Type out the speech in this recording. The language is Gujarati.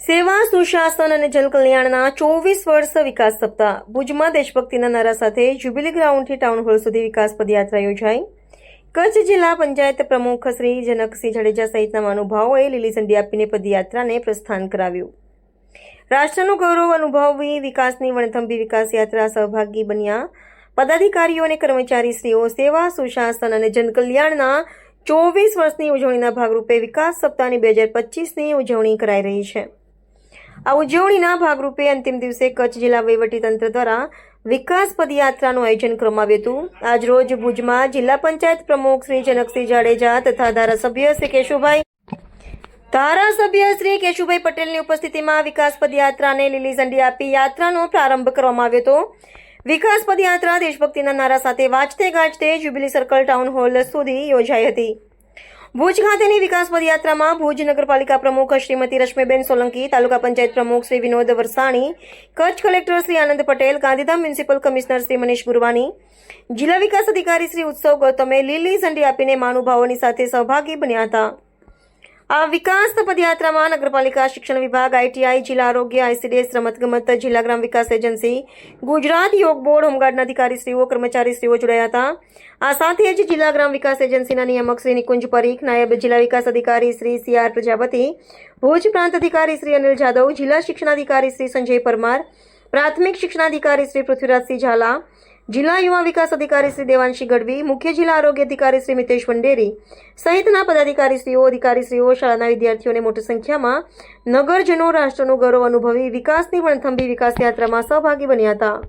સેવા, સુશાસન અને જનકલ્યાણના ચોવીસ વર્ષ વિકાસ સપ્તાહ. ભુજમાં દેશભક્તિના નારા સાથે જ્યુબિલી ગ્રાઉન્ડથી ટાઉન હોલ સુધી વિકાસ પદયાત્રા યોજાઈ. કચ્છ જિલ્લા પંચાયત પ્રમુખ શ્રી જનકસિંહ જાડેજા સહિતના મહાનુભાવોએ લીલી ઝંડી આપીને પદયાત્રાને પ્રસ્થાન કરાવ્યું. રાષ્ટ્રનું ગૌરવ અનુભવી વિકાસની વણથંભી વિકાસ યાત્રા સહભાગી બન્યા. પદાધિકારીઓ અને કર્મચારીશ્રીઓ સેવા, સુશાસન અને જનકલ્યાણના ચોવીસ વર્ષની ઉજવણીના ભાગરૂપે વિકાસ સપ્તાહની બે હજાર પચીસની ઉજવણી કરાઈ રહી છે. આ ઉજવણીના ભાગરૂપે અંતિમ દિવસે કચ્છ જિલ્લા વહીવટીતંત્ર દ્વારા વિકાસ પદયાત્રાનું આયોજન કરવામાં આવ્યું હતું આજરોજ ભુજમાં જિલ્લા પંચાયત પ્રમુખ શ્રી જનકસિંહ જાડેજા તથા ધારાસભ્ય શ્રી કેશુભાઈ ધારાસભ્ય શ્રી કેશુભાઈ પટેલની ઉપસ્થિતિમાં વિકાસ પદયાત્રાને લીલી ઝંડી આપી યાત્રાનો પ્રારંભ કરવામાં આવ્યો હતો. વિકાસ પદયાત્રા દેશભક્તિના નારા સાથે વાંચતે ગાજતે જ્યુબિલી સર્કલ ટાઉન હોલ સુધી યોજાઈ હતી. ભુજ ખાતેની વિકાસ પદયાત્રામાં ભુજ નગરપાલિકા પ્રમુખ શ્રીમતી રશ્મિબેન સોલંકી, તાલુકા પંચાયત પ્રમુખ Shri Vinod Varsani, Kutch collector Shri Anand Patel, Gandhidham municipal commissioner Shri Manish Gurwani, જિલ્લા વિકાસ અધિકારી શ્રી ઉત્સવ ગૌતમે લીલી ઝંડી આપીને મહાનુભાવોની સાથે સહભાગી બન્યા હતા. આ વિકાસ પદયાત્રામાં નગરપાલિકા શિક્ષણ વિભાગ, આઈટીઆઈ, જિલ્લા આરોગ્ય, આઈસીડીએસ, રમતગમત, જિલ્લા ગ્રામ વિકાસ એજન્સી, ગુજરાત યોગ બોર્ડ, હોમગાર્ડના અધિકારીશ્રીઓ, કર્મચારીશ્રીઓ જોડાયા હતા. આ સાથે જ જિલ્લા ગ્રામ વિકાસ એજન્સીના નિયામક શ્રી નિકુંજ પરીખ, નાયબ જિલ્લા વિકાસ અધિકારી શ્રી સી આર પ્રજાપતિ, ભુજ પ્રાંત અધિકારી શ્રી અનિલ જાદવ, જિલ્લા શિક્ષણાધિકારી શ્રી સંજય પરમાર, પ્રાથમિક શિક્ષણાધિકારી શ્રી પૃથ્વીરાજસિંહ ઝાલા જિલ્લા યુવા વિકાસ અધિકારી શ્રી દેવાંશી ગઢવી, મુખ્ય જિલ્લા આરોગ્ય અધિકારી શ્રી મિતેશ વંડેરી સહિતના પદાધિકારીશ્રીઓ, અધિકારીશ્રીઓ, શાળાના વિદ્યાર્થીઓને મોટી સંખ્યામાં નગરજનો રાષ્ટ્રનું ગૌરવ અનુભવી વિકાસની વણથંભી વિકાસ યાત્રામાં સહભાગી બન્યા હતા.